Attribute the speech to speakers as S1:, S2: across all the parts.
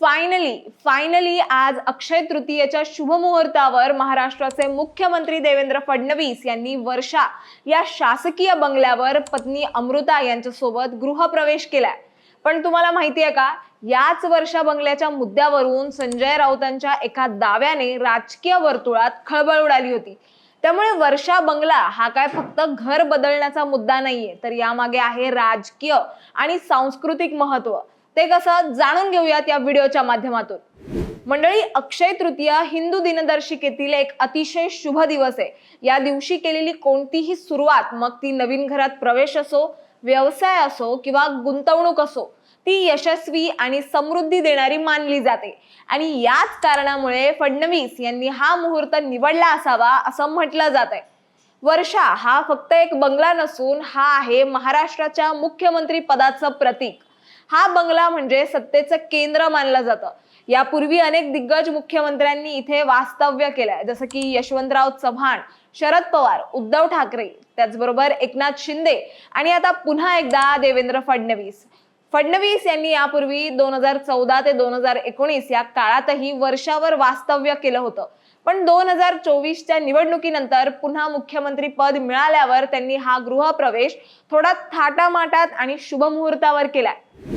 S1: Finally finally आज अक्षय तृतीयेच्या शुभमुहूर्तावर महाराष्ट्राचे मुख्यमंत्री देवेंद्र फडणवीस यांनी वर्षा या शासकीय बंगल्यावर पत्नी अमृता यांच्यासोबत गृहप्रवेश केलाय. पण तुम्हाला माहिती आहे का याच वर्षा बंगल्याच्या मुद्द्यावरून संजय राऊतांच्या एका दाव्याने राजकीय वर्तुळात खळबळ उडाली होती. त्यामुळे वर्षा बंगला हा काय फक्त घर बदलण्याचा मुद्दा नाहीये तर यामागे आहे राजकीय आणि सांस्कृतिक महत्त्व. ते कसं जाणून घेऊयात या व्हिडिओच्या माध्यमातून. मंडळी अक्षय तृतीया हिंदू दिनदर्शिकेतील एक अतिशय शुभ दिवस आहे. या दिवशी केलेली कोणतीही सुरुवात मग ती नवीन घरात प्रवेश असो व्यवसाय असो किंवा गुंतवणूक असो ती यशस्वी आणि समृद्धी देणारी मानली जाते. आणि याच कारणामुळे फडणवीस यांनी हा मुहूर्त निवडला असावा असं म्हटलं जात आहे वर्षा हा फक्त एक बंगला नसून हा आहे महाराष्ट्राच्या मुख्यमंत्री पदाचं प्रतीक. हा बंगला म्हणजे सत्तेचं केंद्र मानलं जातं. यापूर्वी अनेक दिग्गज मुख्यमंत्र्यांनी इथे वास्तव्य केलंय. जसं की यशवंतराव चव्हाण शरद पवार उद्धव ठाकरे त्याचबरोबर एकनाथ शिंदे आणि आता पुन्हा एकदा देवेंद्र फडणवीस. फडणवीस यांनी यापूर्वी दोन हजार चौदा ते दोन हजार एकोणीस या काळातही वर्षावर वास्तव्य केलं होतं. पण दोन हजार चोवीसच्या निवडणुकीनंतर पुन्हा मुख्यमंत्री पद मिळाल्यावर त्यांनी हा गृहप्रवेश थोडा थाटामाटात आणि शुभ मुहूर्तावर केलाय.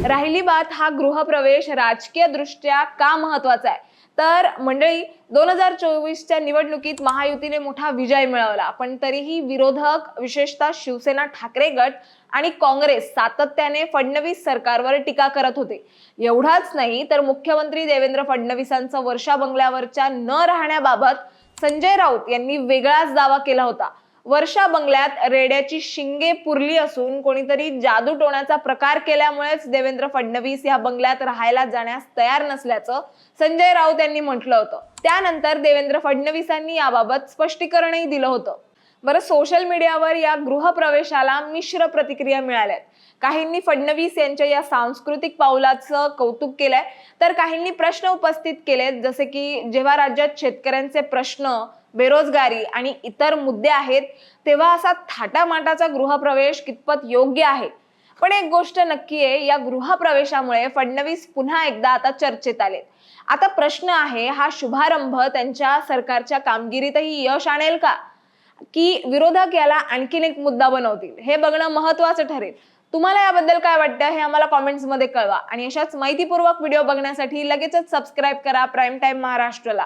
S1: राहिली बात हा गृहप्रवेश राजकीय दृष्ट्या का महत्त्वाचा आहे? तर मंडळी दोन हजार चोवीसच्या निवडणुकीत महायुतीने मोठा विजय मिळवला. पण तरीही विरोधक विशेषतः शिवसेना ठाकरे गट आणि काँग्रेस सातत्याने फडणवीस सरकारवर टीका करत होते. एवढाच नाही तर मुख्यमंत्री देवेंद्र फडणवीसांचं वर्षा बंगल्यावरच्या न राहण्याबाबत संजय राऊत यांनी वेगळाच दावा केला होता. वर्षा बंगल्यात रेड्याची शिंगे पुरली असून कोणीतरी जादू टोण्याचा प्रकार केल्यामुळेच देवेंद्र फडणवीस या बंगल्यात राहायला जाण्यास तयार नसल्याचं संजय राऊत यांनी म्हटलं होतं. त्यानंतर देवेंद्र फडणवीसांनी याबाबत स्पष्टीकरणही दिलं होतं. बरं सोशल मीडियावर या गृहप्रवेशाला मिश्र प्रतिक्रिया मिळाल्यात. काहींनी फडणवीस यांच्या या सांस्कृतिक पावलाचं कौतुक केलंय तर काहींनी प्रश्न उपस्थित केलेत जसे की जेव्हा राज्यात शेतकऱ्यांचे प्रश्न बेरोजगारी आणि इतर मुद्दे आहेत तेव्हा असा थाटामाटाचा गृहप्रवेश कितपत योग्य आहे? पण एक गोष्ट नक्की आहे या गृहप्रवेशामुळे फडणवीस पुन्हा एकदा आता चर्चेत आलेत. आता प्रश्न आहे हा शुभारंभ त्यांच्या सरकारच्या कामगिरीतही यश आणेल का? की विरोधक याला आणखीन एक मुद्दा बनवतील? हे बघणं महत्वाचं ठरेल. तुम्हाला याबद्दल काय वाटतं हे आम्हाला कॉमेंट्समध्ये कळवा. आणि अशाच माहितीपूर्वक व्हिडिओ बघण्यासाठी लगेचच सबस्क्राईब करा प्राईम टाईम महाराष्ट्रला.